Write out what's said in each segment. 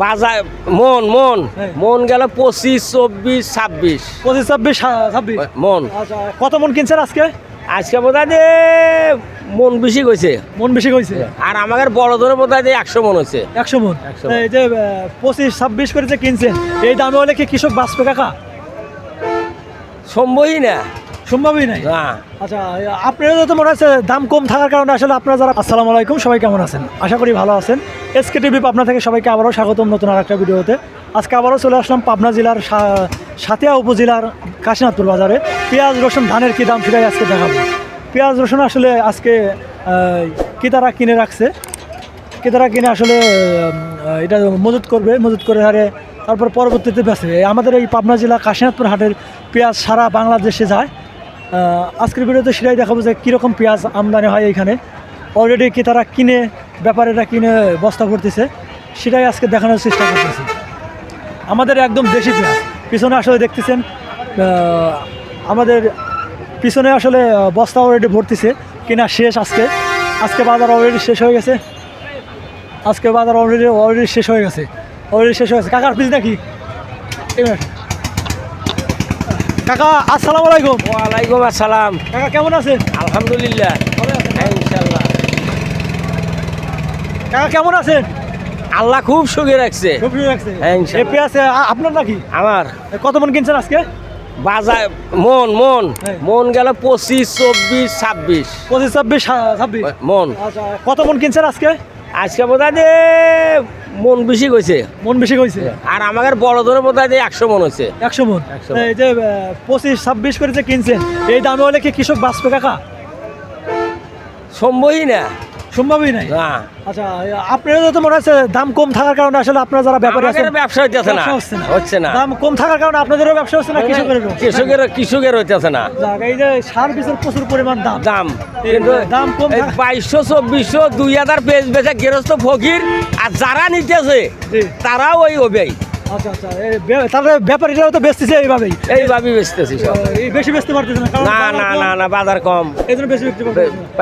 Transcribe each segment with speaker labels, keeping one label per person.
Speaker 1: বাজার মন মন।
Speaker 2: হ্যাঁ।
Speaker 1: মন গেল পঁচিশ চব্বিশ ছাব্বিশ।
Speaker 2: পঁচিশ ছাব্বিশ ছাব্বিশ?
Speaker 1: মন।
Speaker 2: আচ্ছা কত মন কিনছেন আজকে?
Speaker 1: আজকে বোধহয় যে মন বেশি গেছে
Speaker 2: মন বেশি কইছে
Speaker 1: আর আমাদের বড় ধরে বোধহয় যে একশো মন হচ্ছে
Speaker 2: একশো মন?
Speaker 1: 100
Speaker 2: এই যে পঁচিশ ছাব্বিশ করে যে কিনছেন এই দামে হলে কি কৃষক বাঁচবে কাকা?
Speaker 1: সম্ভবই না।
Speaker 2: সম্ভবই নাই। আচ্ছা আপনারও তো মনে হচ্ছে দাম কম থাকার কারণে আসলে আপনারা যারা আসসালামু আলাইকুম সবাই কেমন আছেন? আশা করি ভালো আছেন। এসকে টিভি পাবনা থেকে সবাইকে আবারও স্বাগতম নতুন আর একটা ভিডিওতে। আজকে আবারও চলে আসলাম পাবনা জেলার সাতিয়া উপজেলার কাশীনাথপুর বাজারে। পেঁয়াজ রসুন ধানের কী দাম সেটাই আজকে দেখাবো। পেঁয়াজ রসুন আসলে আজকে আহ, কি তারা কিনে রাখছে? ক্রেতারা কিনে আসলে এটা মজুত করবে মজুত করে হারে তারপর পরবর্তীতে বেচবে। আমাদের এই পাবনা জেলা কাশীনাথপুর হাটের পেঁয়াজ সারা বাংলাদেশে যায়। আজকের ভিডিওতে সেটাই দেখাবো যে কীরকম পেঁয়াজ আমদানি হয় এইখানে। অলরেডি কি তারা কিনে, ব্যাপারীরা কিনে বস্তা ভরতেছে, সেটাই আজকে দেখানোর চেষ্টা করতেছি। আমাদের একদম দেশি পেঁয়াজ। পিছনে আসলে দেখতেছেন আমাদের পিছনে আসলে বস্তা অলরেডি ভরতেছে, কিনা শেষ আজকে। আজকে বাজার অলরেডি শেষ হয়ে গেছে। আজকে বাজার অলরেডি অলরেডি শেষ হয়ে গেছে। অলরেডি শেষ হয়ে গেছে। কাকার পিস নাকি। কাকা আসসালামু আলাইকুম।
Speaker 1: ওয়ালাইকুম আসসালাম।
Speaker 2: কাকা কেমন আছেন?
Speaker 1: আলহামদুলিল্লাহ। হ্যাঁ, ইনশাল্লাহ
Speaker 2: কাকা কেমন আছেন?
Speaker 1: আল্লাহ খুব সুখে রাখছে।
Speaker 2: সবজি রাখছে।
Speaker 1: হ্যাঁ,
Speaker 2: পেঁয়াজ আপনার নাকি?
Speaker 1: আমার।
Speaker 2: কত মন কিনছেন আজকে?
Speaker 1: বাজার মন মন।
Speaker 2: হ্যাঁ।
Speaker 1: মন গেল পঁচিশ চব্বিশ ছাব্বিশ।
Speaker 2: পঁচিশ ছাব্বিশ ছাব্বিশ?
Speaker 1: মন।
Speaker 2: আচ্ছা কত মন কিনছেন আজকে?
Speaker 1: আজকে বোধহয় যে মন বেশি কইছে।
Speaker 2: মন বেশি কইছে?
Speaker 1: আর আমাদের বড় ধরে বোধ হয় একশো মন হচ্ছে
Speaker 2: একশো মন?
Speaker 1: 100
Speaker 2: এই যে পঁচিশ ছাব্বিশ করে যে কিনছেন এই দামে হলে কি কৃষক বাঁচবে কাকা?
Speaker 1: সম্ভবই না।
Speaker 2: সম্ভবই নাই।
Speaker 1: না।
Speaker 2: আচ্ছা আপনারও তো মনে হচ্ছে দাম কম থাকার কারণে আসলে আপনারা যারা ব্যাপারী আছেন
Speaker 1: ব্যবসা হইতেছে না।
Speaker 2: হচ্ছে না। দাম কম থাকার কারণে আপনাদেরও ব্যবসা হচ্ছে না কৃষকেরও
Speaker 1: কৃষকের কৃষকের হইতেছে না।
Speaker 2: এই যে সার বীজের প্রচুর পরিমাণ দাম।
Speaker 1: দাম। কিন্তু
Speaker 2: দাম কম
Speaker 1: বাইশশো চব্বিশশো দুই হাজার পেজ বেচে গেরস্ত ফকির আর যারা নিতেছে। তারাও ওই ওবেই।
Speaker 2: আচ্ছা আচ্ছা। তাহলে ব্যাপারীরাও তো বেচতেছে এইভাবেই।
Speaker 1: এইভাবেই বেচতেছি সব।
Speaker 2: বেশি বেচতে পারতেছে না
Speaker 1: না না না না বাজার কম।
Speaker 2: এই জন্য বেশি বিক্রি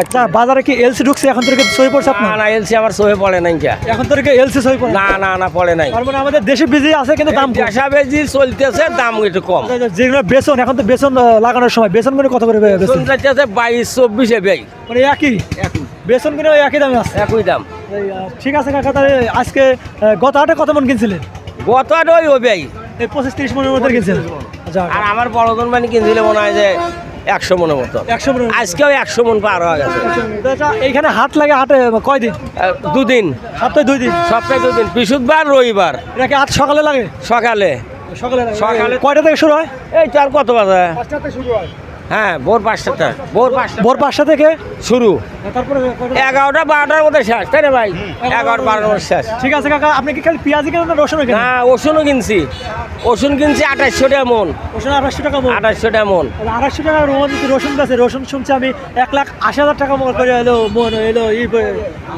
Speaker 2: আচ্ছা বাজারে কি এলসি ঢুকছে? এখন থেকে সই পড়ছে
Speaker 1: না না এলসি আমার সোহে পড়ে নাই কে।
Speaker 2: এখন থেকে এলসি সই পড়ে?
Speaker 1: না না না পড়ে নাই।
Speaker 2: তার আমাদের দেশে বিজি আছে কিন্তু দাম কম।
Speaker 1: পেশা চলতেছে দাম একটু কম।
Speaker 2: যেগুলো বেসন এখন তো বেসন লাগানোর সময়। বেসন করে কত করে বেসন
Speaker 1: চলতেছে বাইশ চব্বিশে বেই
Speaker 2: মানে একই? বেসন কিনে একই দামে আছে
Speaker 1: একই দাম।
Speaker 2: ঠিক আছে কাকা তাহলে আজকে গত হাটে কত মন কিনছিলেন?
Speaker 1: গত আর ওই ওবেই
Speaker 2: এই পঁচিশ তিরিশ মনের মধ্যে কিনছিলেন আচ্ছা
Speaker 1: আর আমার বড় ধন মানে কিনছিলে মনে হয় যে একশো মনের মতো
Speaker 2: একশো মনের
Speaker 1: আজকেও একশো মন পার হয়ে গেছে।
Speaker 2: এইখানে হাট লাগে হাটে কয়দিন?
Speaker 1: দুদিন।
Speaker 2: সপ্তাহে দুই দিন
Speaker 1: সপ্তাহে দুদিন। বৃহস্পতিবার রবিবার।
Speaker 2: এটা কি হাট সকালে লাগে?
Speaker 1: সকালে।
Speaker 2: সকালে
Speaker 1: সকালে।
Speaker 2: কয়টা থেকে শুরু হয়?
Speaker 1: এই চার কত বাজে?
Speaker 2: পাঁচটা থেকে শুরু হয়।
Speaker 1: হ্যাঁ ভোর পাঁচটা ভোর পাঁচটা।
Speaker 2: ভোর পাঁচটা থেকে
Speaker 1: শুরু?
Speaker 2: তারপরে
Speaker 1: এগারোটা বারোটার মধ্যে শেষ তাই না ভাই? এগারোটা বারোটার মধ্যে শেষ।
Speaker 2: ঠিক আছে কাকা আপনি কি খালি পেঁয়াজি কেনেন না রসুন
Speaker 1: না ওষুনও কিনছি। ওষুন কিনছি আঠাশশো টাকা মন।
Speaker 2: রসুন আঠাশশো টাকা মন।
Speaker 1: আঠাশশো টাকা মন
Speaker 2: আড়াইশো টাকা রোহন রসুন বেছে রসুন শুনছি আমি এক লাখ আশি হাজার টাকা মন করে এলো মন এলো ই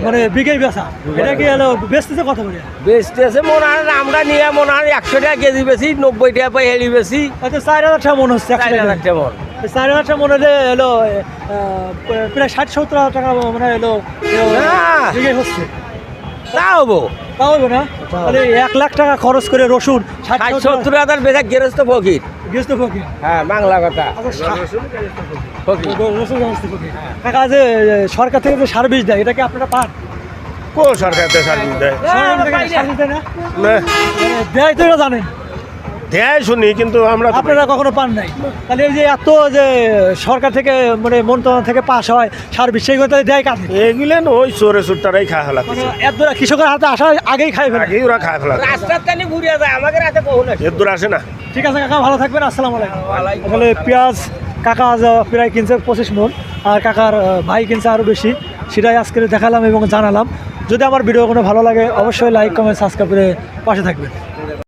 Speaker 2: মানে বিঘেই বেচা। এটা কি এলো বেচতেছে কত করে?
Speaker 1: বেচতে আছে মন আর আমরা নিয়ে মন আর একশো টাকা কেজি বেশি নব্বই টাকা পাই হেলি বেশি
Speaker 2: আচ্ছা চার হাজার টাকা মন হচ্ছে
Speaker 1: চার হাজার টাকা মন।
Speaker 2: চার টাকা মন হলে এলো প্রায় ষাট সত্তর হাজার টাকা মানে এলো
Speaker 1: না।
Speaker 2: বিঘে হচ্ছে।
Speaker 1: তা হব?
Speaker 2: তা হবে না? তাহলে এক লাখ টাকা খরচ করে রসুন ষাট সত্তর
Speaker 1: হাজার গেরস্ত ফকির।
Speaker 2: গেস্ত ফকির।
Speaker 1: হ্যাঁ বাংলা কথা।
Speaker 2: আচ্ছা, রসুন গেস্ত ফকির। কাকা যে সরকার থেকে যে সার্ভিস দেয় এটাকে আপনারা পান?
Speaker 3: কো সরকার তো সার্ভিস দেয়?
Speaker 2: থেকে মানে দেয় তো এটা জানেন
Speaker 3: দেয় শুনি কিন্তু আমরা
Speaker 2: আপনারা কখনো পান নাই? তাহলে এই যে এত যে সরকার থেকে মানে মন্ত্রণালয় থেকে পাস হয় সার সেইগুলো তাহলে দেয় কাজে
Speaker 3: এগুলো ওই চোরে চোরটারাই খায় ফেলা
Speaker 2: মানে এত দূর কৃষকের হাতে আসা আগেই খাই ফেলে
Speaker 3: আগেই ওরা খায় ফেলা
Speaker 1: রাস্তার টানি ঘুরিয়ে যায় আমাদের হাতে কখন
Speaker 3: এর দূর আসে না।
Speaker 2: ঠিক আছে কাকা ভালো থাকবেন আসসালামু আলাইকুম। আসলে পেঁয়াজ কাকা প্রায় কিনছে পঁচিশ মন আর কাকার ভাই কিনছে আরও বেশি। সেটাই আজকে দেখালাম এবং জানালাম। যদি আমার ভিডিও কোনো ভালো লাগে অবশ্যই লাইক কমেন্ট সাবস্ক্রাইব করে পাশে থাকবেন।